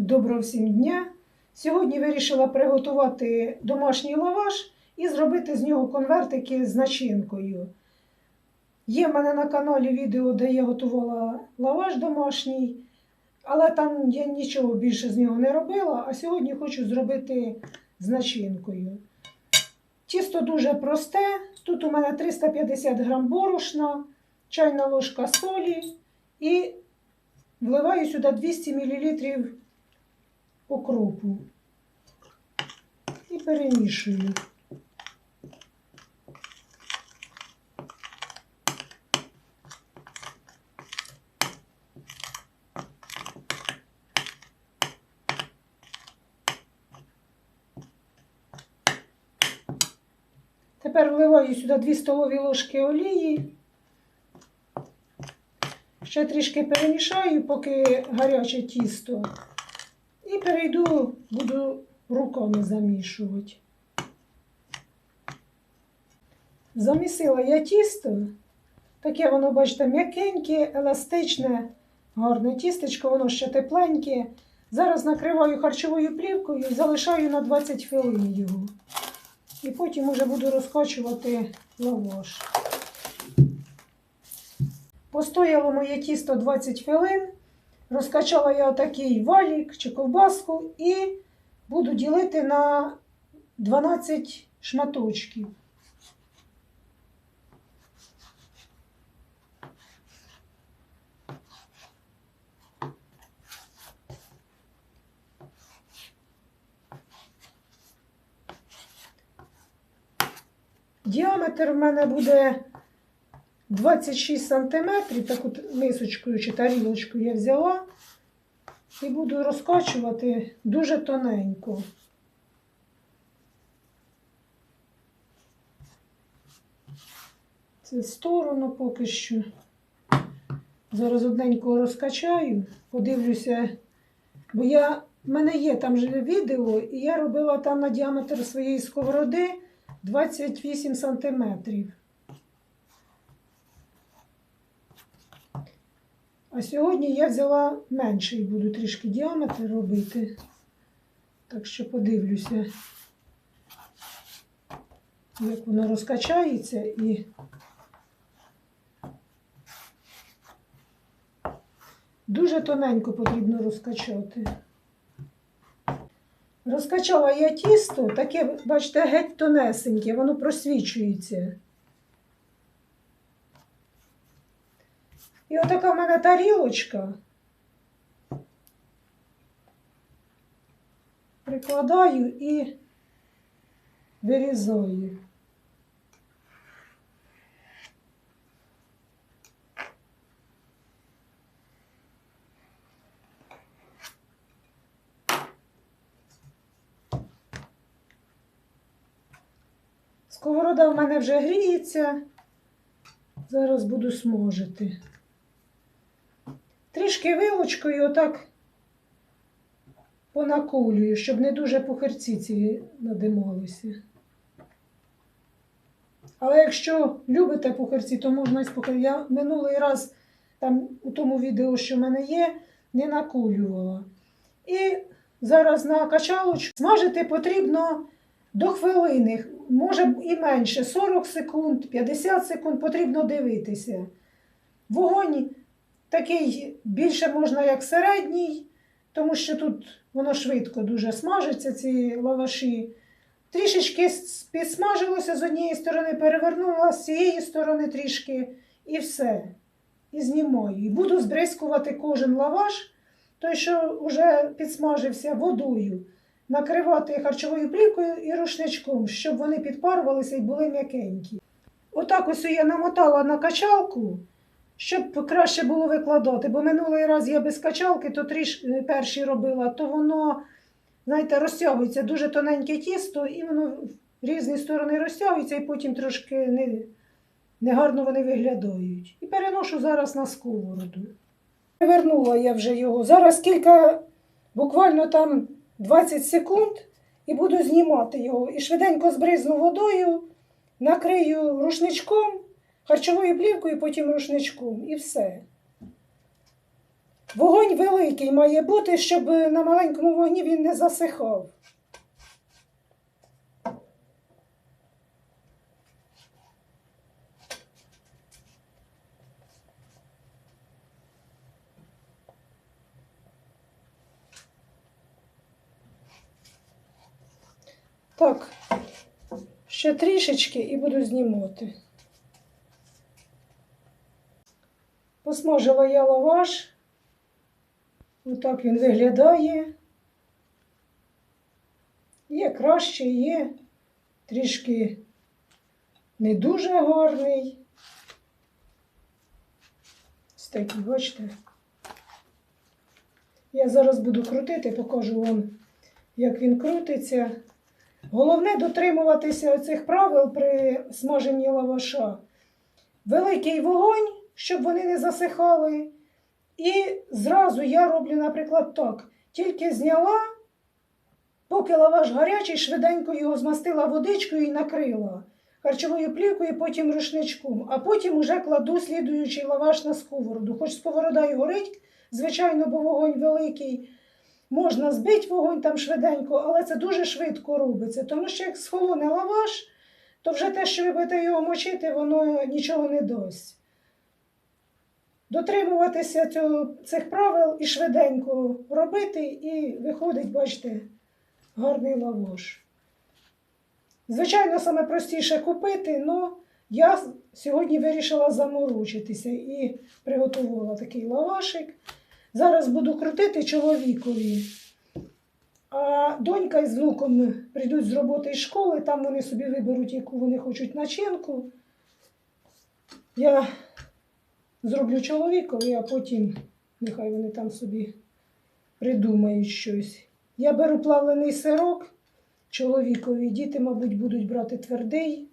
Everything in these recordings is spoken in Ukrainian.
Доброго всім дня! Сьогодні вирішила приготувати домашній лаваш і зробити з нього конвертики з начинкою. Є в мене на каналі відео, де я готувала лаваш домашній, але там я нічого більше з нього не робила, а сьогодні хочу зробити з начинкою. Тісто дуже просте. Тут у мене 350 грам борошна, чайна ложка солі і вливаю сюди 200 мл окропу і перемішую. Тепер вливаю сюди 2 столові ложки олії. Ще трішки перемішаю, поки гаряче тісто. І перейду, буду руками замішувати. Замісила я тісто. Таке воно, бачите, м'якеньке, еластичне, гарне тістечко, воно ще тепленьке. Зараз накриваю харчовою плівкою і залишаю на 20 хвилин його. І потім уже буду розкачувати лаваш. Постояло моє тісто 20 хвилин. Розкачала я отакий валік чи ковбаску і буду ділити на 12 шматочків. Діаметр в мене буде 26 сантиметрів, таку мисочкою чи тарілочку я взяла і буду розкачувати дуже тоненько. Це сторону поки що. Зараз одненько розкачаю, подивлюся, бо я, в мене є там же відео, і я робила там на діаметр своєї сковороди 28 сантиметрів. А сьогодні я взяла менший, буду трішки діаметр робити. Так що подивлюся, як воно розкачається і дуже тоненько потрібно розкачати. Розкачала я тісто, таке, бачите, геть тонесеньке, воно просвічується. І отака в мене тарілочка. Прикладаю і вирізаю. Сковорода в мене вже гріється. Зараз буду смажити. Трішки вилочкою отак понаколюю, щоб не дуже пухирці ці надималися. Але якщо любите пухирці, то можна і з Я минулий раз там у тому відео, що в мене є, не наколювала. І зараз на качалочку смажити потрібно до хвилини, може і менше, 40 секунд, 50 секунд потрібно дивитися. Вогонь такий більше можна як середній, тому що тут воно швидко дуже смажиться, ці лаваші. Трішечки підсмажилося з однієї сторони, перевернула з цієї сторони трішки і все. І знімаю. І буду збризкувати кожен лаваш, той, що вже підсмажився водою, накривати харчовою плівкою і рушничком, щоб вони підпарувалися і були м'якенькі. Отак ось я намотала на качалку, щоб краще було викладати. Бо минулий раз я без качалки, то тріш е, перші робила, то воно, знаєте, розтягується дуже тоненьке тісто, і воно в різні сторони розтягується, і потім трошки не, негарно вони виглядають. І переношу зараз на сковороду. Перевернула я вже його. Зараз кілька, буквально там 20 секунд, і буду знімати його. І швиденько збризну водою, накрию рушничком, харчовою плівкою, потім рушничком. І все. Вогонь великий має бути, щоб на маленькому вогні він не засихав. Так, ще трішечки і буду знімати. Посмажила я лаваш. Отак він виглядає. Є краще, є трішки не дуже гарний. Ось такий, бачите. Я зараз буду крутити, покажу вам, як він крутиться. Головне дотримуватися цих правил при смаженні лаваша. Великий вогонь, щоб вони не засихали. І зразу я роблю, наприклад, так. Тільки зняла, поки лаваш гарячий, швиденько його змастила водичкою і накрила харчовою плівкою, потім рушничком, а потім вже кладу слідуючий лаваш на сковороду. Хоч сковорода і горить, звичайно, бо вогонь великий. Можна збити вогонь там швиденько, але це дуже швидко робиться. Тому що як схолоне лаваш, то вже те, що ви будете його мочити, воно нічого не дасть. Дотримуватися цього, цих правил і швиденько робити, і виходить, бачите, гарний лаваш. Звичайно, саме простіше купити, але я сьогодні вирішила заморочитися і приготувала такий лавашик. Зараз буду крутити чоловікові. А донька з внуком прийдуть з роботи із школи, там вони собі виберуть, яку вони хочуть начинку. Я зроблю чоловікові, а потім нехай вони там собі придумають щось. Я беру плавлений сирок чоловікові. Діти, мабуть, будуть брати твердий.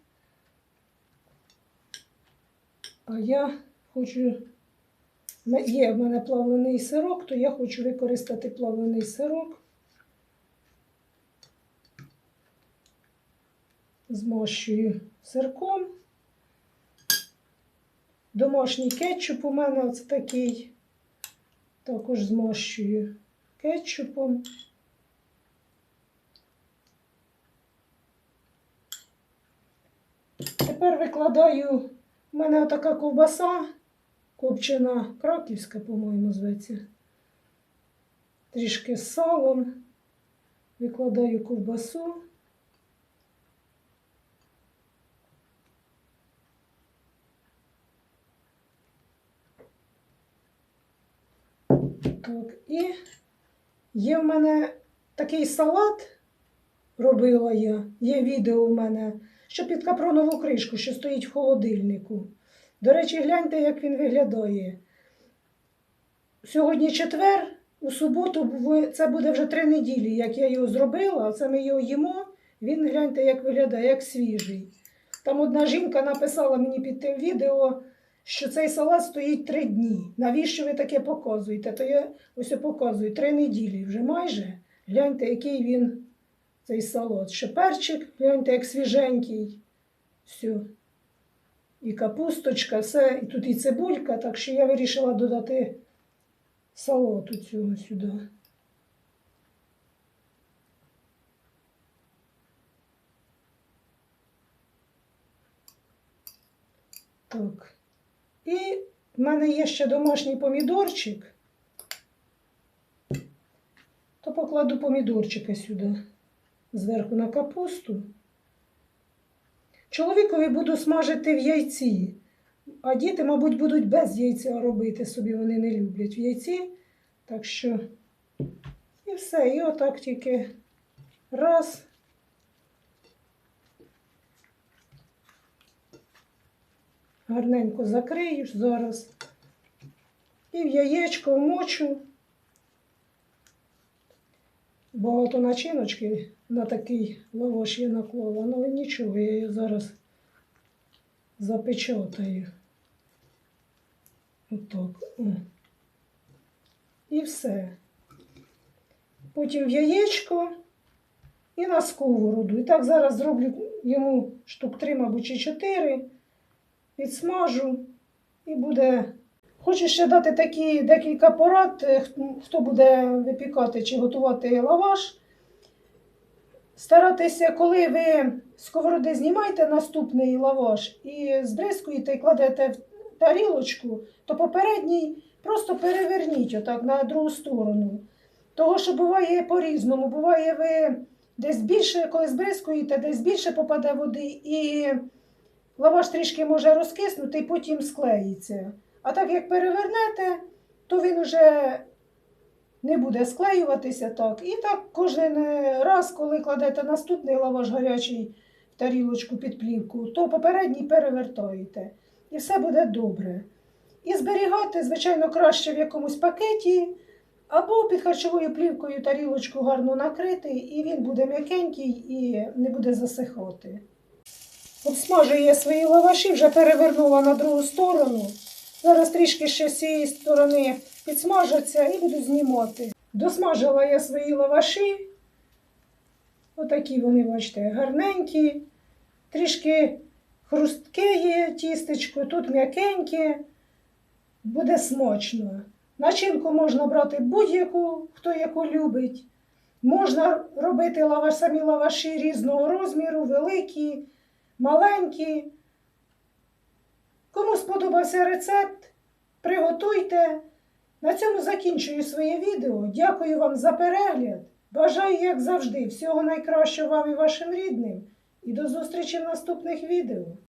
А я хочу. Є в мене плавлений сирок, то я хочу використати плавлений сирок. Змащую сирком. Домашній кетчуп у мене оце такий. Також змащую кетчупом. Тепер викладаю, у мене така ковбаса, копчена краківська, по-моєму, зветься. Трішки з салом. Викладаю ковбасу. Так, і є в мене такий салат, робила я, є відео в мене, що під капронову кришку, що стоїть в холодильнику. До речі, гляньте, як він виглядає. Сьогодні четвер, у суботу це буде вже три неділі, як я його зробила, це ми його їмо. Він гляньте, як виглядає, як свіжий. Там одна жінка написала мені під тим відео, що цей салат стоїть три дні. Навіщо ви таке показуєте? То я ось показую три неділі вже майже. Гляньте, який він цей салат. Ще перчик, гляньте, як свіженький. Все. І капусточка, все, і тут і цибулька, так що я вирішила додати салату цього сюди. Так. І в мене є ще домашній помідорчик. То покладу помідорчики сюди зверху на капусту. Чоловікові буду смажити в яйці, а діти, мабуть, будуть без яйця робити собі, вони не люблять в яйці. Так що і все, і отак тільки раз. Гарненько закрию зараз. І в яєчко вмочу. Багато начиночки на такий лаваш я наклала, але нічого, я її зараз запечатаю. Отак. І все. Потім в яєчко і на сковороду. І так зараз зроблю йому штук три, мабуть, чи чотири. Підсмажу і буде Хочу ще дати такі декілька порад, е, хто буде випікати чи готувати лаваш. Старатися, коли ви сковороди знімаєте наступний лаваш і збризкуєте і кладете в тарілочку, то попередній просто переверніть отак на другу сторону. Того, що буває по-різному. Буває, ви десь більше, коли збризкуєте, десь більше попаде води, і лаваш трішки може розкиснути і потім склеїться. А так як перевернете, то він уже не буде склеюватися так. І так кожен раз, коли кладете наступний лаваш гарячий в тарілочку під плівку, то попередній перевертаєте. І все буде добре. І зберігати, звичайно, краще в якомусь пакеті, або під харчовою плівкою тарілочку гарно накрити, і він буде м'якенький і не буде засихати. Обсмажую я свої лаваші, вже перевернула на другу сторону. Зараз трішки ще з цієї сторони підсмажаться і буду знімати. Досмажила я свої лаваші. Отакі вони, бачите, гарненькі. Трішки хрустке є тістечко, тут м'якеньке. Буде смачно. Начинку можна брати будь-яку, хто яку любить. Можна робити лаваш, самі лаваші різного розміру, великі, маленькі. Кому сподобався рецепт, приготуйте. На цьому закінчую своє відео. Дякую вам за перегляд. Бажаю, як завжди, всього найкращого вам і вашим рідним. І до зустрічі в наступних відео.